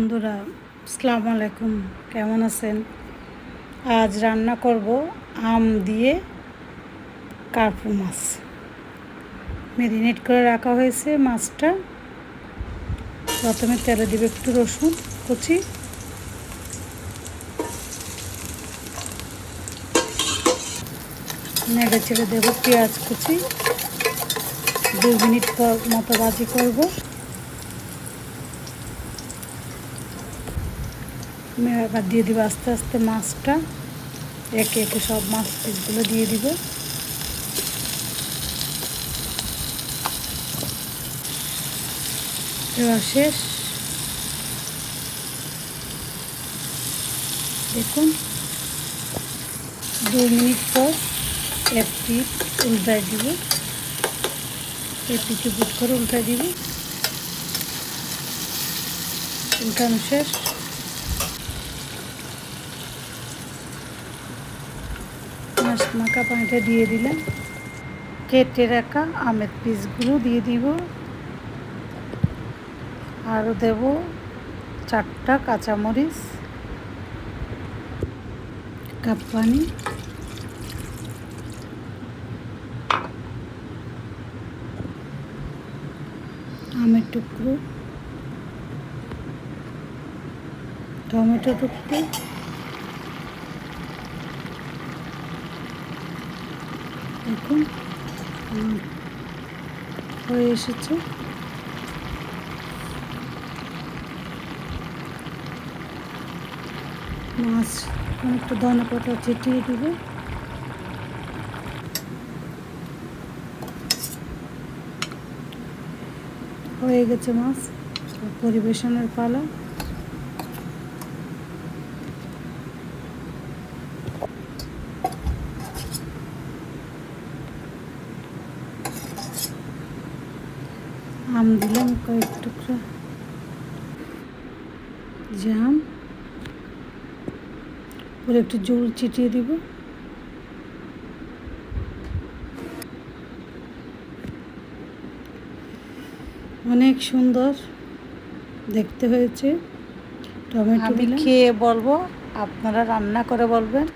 বন্ধুরা, আসসালামু আলাইকুম। কেমন আছেন? আজ রান্না করব আম দিয়ে কার্পু মাছ। মেরিনেট করে রাখা হয়েছে মাছটা। প্রথমে তেলে দেবে একটু রসুন কুচি। নেড়ে চেড়ে দেবো পেঁয়াজ কুচি। দু মিনিট মতো ভাজি করব। আমি এবার দিয়ে দিব আস্তে আস্তে মাছটা। একে একে সব মাছ পিসগুলো দিয়ে দিব। এবার শেষ। দেখুন, দু মিনিট পর এক পিঠ উল্টায় দিব। এক পিঠে বুট করে উল্টায় দিব। উল্টানো শেষ মাছ মাখা পানিটা দিয়ে দিলাম। কেটে রাখা আমের পিসগুলো দিয়ে দিব। আরও দেব চারটা কাঁচামরিচ, কাপ পানি। আমের টুকরো, টমেটো টুকরো। দেখুন হয়ে এসেছে। মাছ অনেকটা ধনে পাতা ছিটিয়ে দিব। হয়ে গেছে মাছ পরিবেশনের পালা। আম দিলাম কয়েক টুকরা। জাম। পরে একটু জল চিটিয়ে দিব। অনেক সুন্দর দেখতে হয়েছে। টমেটো খেয়ে বলব আপনারা রান্না করে বলবেন।